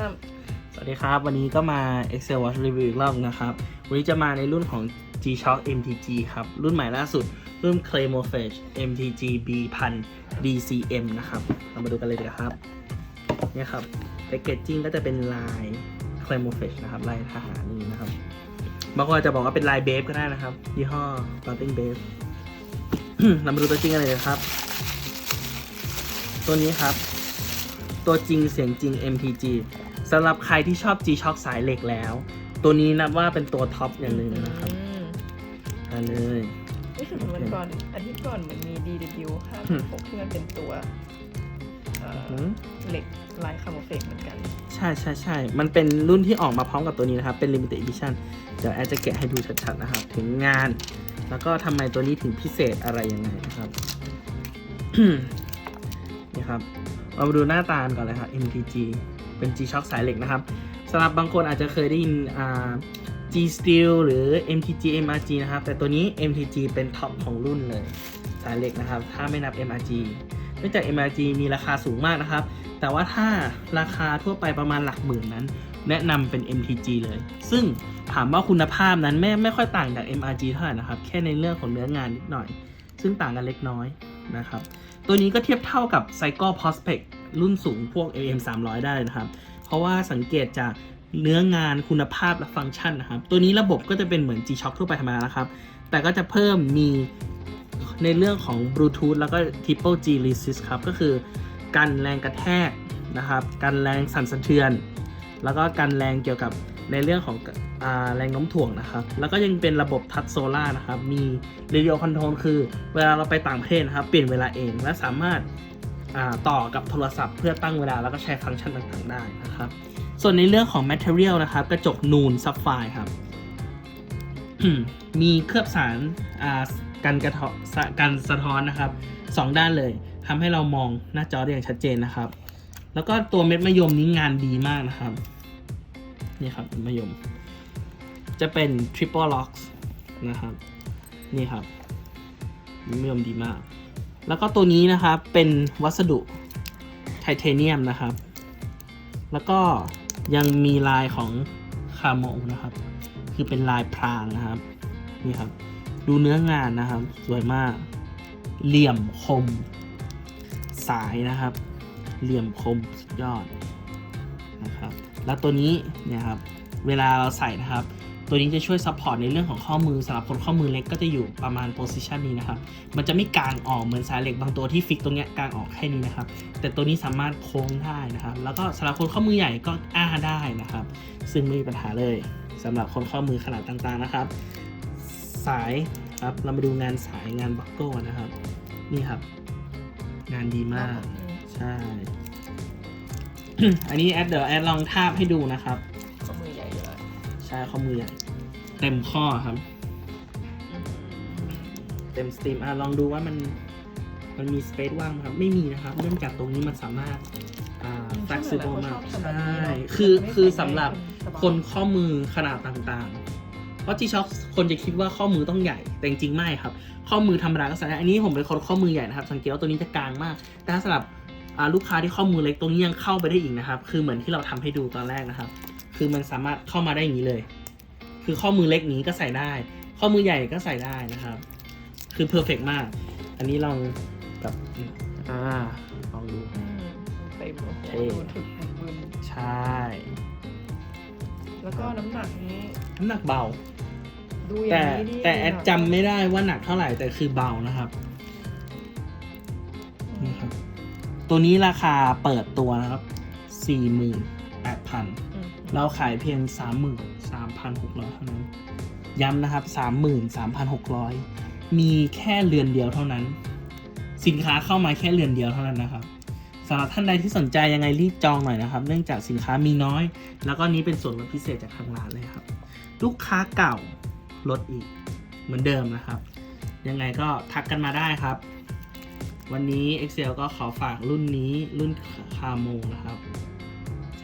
ตั้มสวัสดีครับ วันนี้ก็มา Excel Watch Review อีกรอบนะครับ วันนี้จะมาในรุ่นของ G-Shock MTG ครับ รุ่นใหม่ล่าสุด รุ่น Camouflage MTG B 1000 DCM นะครับ เรามาดูกันเลยดีกว่าครับ เนี่ยครับแพคเกจจิ้งก็จะเป็นลาย Camouflage นะครับ ลายทหารนี่นะครับ บางคนอาจจะบอกว่าเป็นลายเบฟก็ได้นะครับ ยี่ห้อ Mountain b a f เรามาดูตัวจริงกันเลยนะครับ ตัวนี้ครับ ตัวจริงเสียงจริง MTG สำหรับใครที่ชอบ G-Shock สายเหล็กแล้ว ตัวนี้นับว่าเป็นตัวท็อปอย่างหนึ่งเลยนะครับอืมอันเลยนี่คือวันก่อนอาทิตย์ก่อนเหมือนมี DW 5 6ที่มันเป็นตัวเอ่อหืมเหล็กลายคาโมเฟกเหมือนกันใช่ใช่ใช่ มันเป็นรุ่นที่ออกมาพร้อมกับตัวนี้นะครับ เป็น Limited Edition เดี๋ยวแอดจะแกะให้ดูชัดๆนะครับ ถึงงาน แล้วก็ทำไมตัวนี้ถึงพิเศษอะไรยังไงนะครับ นี่ครับ เรามาดูหน้าตาก่อนเลยครับ MTG เป็น G-Shock สายเหล็กนะครับสำหรับบางคนอาจจะเคยได้ยิน G Steel หรือ MTG MRG นะครับ แต่ตัวนี้ MTG เป็นท็อปของรุ่นเลย สายเหล็กนะครับ ถ้าไม่นับ MRG เนื่องจาก MRG มีราคาสูงมากนะครับ แต่ว่าถ้าราคาทั่วไปประมาณหลักหมื่นนั้น แนะนำเป็น MTG เลย ซึ่งถามว่าคุณภาพนั้นไม่ไม่ค่อยต่างจาก MRG เท่าไหร่นะครับ แค่ในเรื่องของเนื้องานนิดหน่อย ซึ่งต่างกันเล็กน้อยนะครับ ตัวนี้ก็เทียบเท่ากับ Cycle Prospect รุ่นสูงพวก AM 300 ได้เลยนะครับ เพราะว่าสังเกตจากเนื้องานคุณภาพและฟังก์ชันนะครับ ตัวนี้ระบบก็จะเป็นเหมือน G-Shock ทั่วไปธรรมดานะครับ แต่ก็จะเพิ่มมีในเรื่องของ Bluetooth แล้วก็ Triple G Resist ครับ ก็คือกันแรงกระแทกนะครับ กันแรงสั่นสะเทือน แล้วก็กันแรงเกี่ยวกับในเรื่องของอแรงโน้มถ่วงนะครับ แล้วก็ยังเป็นระบบทัชโซล่านะครับ มี Radio Control คือเวลาเราไปต่างประเทศนะครับ เปลี่ยนเวลาเองและสามารถ ต่อกับโทรศัพท์เพื่อตั้งเวลาแล้วก็ใช้ฟังก์ชันต่างๆได้นะครับ ส่วนในเรื่องของ Material นะครับ กระจกนูนซับไฟครับ มีเคลือบสารกันกระทะกันสะท้อนนะครับสองด้านเลยทำให้เรามองหน้าจอได้อย่างชัดเจนนะครับ แล้วก็ตัวเม็ดมะยมนี้งานดีมากนะครับ นี่ครับเม็ดมะยม จะเป็น triple locks นะครับ นี่ครับเม็ดมะยมดีมาก แล้วก็ตัวนี้นะครับเป็นวัสดุไทเทเนียมนะครับ แล้วก็ยังมีลายของคาโมนะครับ คือเป็นลายพรางนะครับนี่ครับ ดูเนื้องานนะครับ สวยมาก เหลี่ยมคม สายนะครับ เหลี่ยมคมสุดยอดนะครับ แล้วตัวนี้เนี่ยครับ เวลาเราใส่นะครับ ตัวนี้จะช่วยซัพพอร์ตในเรื่องของข้อมือสำหรับคนข้อมือเล็กก็จะอยู่ประมาณโพสิชันนี้นะครับ มันจะไม่กางออกเหมือนสายเหล็กบางตัวที่ฟิกตรงเนี้ยกางออกแค่นี้นะครับ แต่ตัวนี้สามารถโค้งได้นะครับ แล้วก็สำหรับคนข้อมือใหญ่ก็อ้าได้นะครับ ซึ่งไม่มีปัญหาเลยสำหรับคนข้อมือขนาดต่างๆนะครับ สายครับเรามาดูงานสายงานบักโก้นะครับ นี่ครับ งานดีมาก ใช่ อันนี้แอดเดี๋ยวแอดลองทาบให้ดูนะครับ ช่ข้อมือใหญ่เต็มข้อครับ เต็มสตรีมอะลองดูว่ามันมันมีสเปซว่างไหมครับไม่มีนะครับ เนื่องจากตรงนี้มันสามารถอ่า flexible มากใช่คือคือสำหรับคนข้อมือขนาดต่างๆ เพราะที่ช็อกคนจะคิดว่าข้อมือต้องใหญ่ แต่จริงๆไม่ครับ ข้อมือธรรมดาก็ใส่ได้อันนี้ผมเป็นคนข้อมือใหญ่นะครับ สังเกตว่าตัวนี้จะกลางมาก แต่ถ้าสำหรับอ่าลูกค้าที่ข้อมือเล็กตรงนี้ยังเข้าไปได้อีกนะครับ คือเหมือนที่เราทำให้ดูตอนแรกนะครับ คือมันสามารถเข้ามาได้อย่างนี้เลย คือข้อมือเล็กนี้ก็ใส่ได้ ข้อมือใหญ่ก็ใส่ได้นะครับ คือเพอร์เฟกมาก อันนี้ลองกับอ่าลองดูอืมเต็มโอ้โหเท่ดูถึกบึนใช่แล้วก็น้ำหนักนี้น้ำหนักเบา ดูอย่าแต่งนี้นี่แต่แอดจำไม่ได้ว่าหนักเท่าไหร่แต่คือเบานะครับนี่ครับ ตัวนี้ราคาเปิดตัวนะครับ48,000อืม เราขายเพียง 33,600 เท่านั้น ย้ำนะครับ 33,600 มีแค่เรือนเดียวเท่านั้น สินค้าเข้ามาแค่เรือนเดียวเท่านั้นนะครับสำหรับท่านใดที่สนใจยังไงรีบจองหน่อยนะครับ เนื่องจากสินค้ามีน้อย แล้วก็นี้เป็นส่วนลดพิเศษจากทางร้านเลยครับ ลูกค้าเก่าลดอีกเหมือนเดิมนะครับ ยังไงก็ทักกันมาได้ครับ วันนี้ Excel ก็ขอฝากรุ่นนี้รุ่นคาโมนะครับ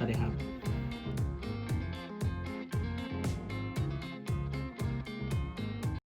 大家好。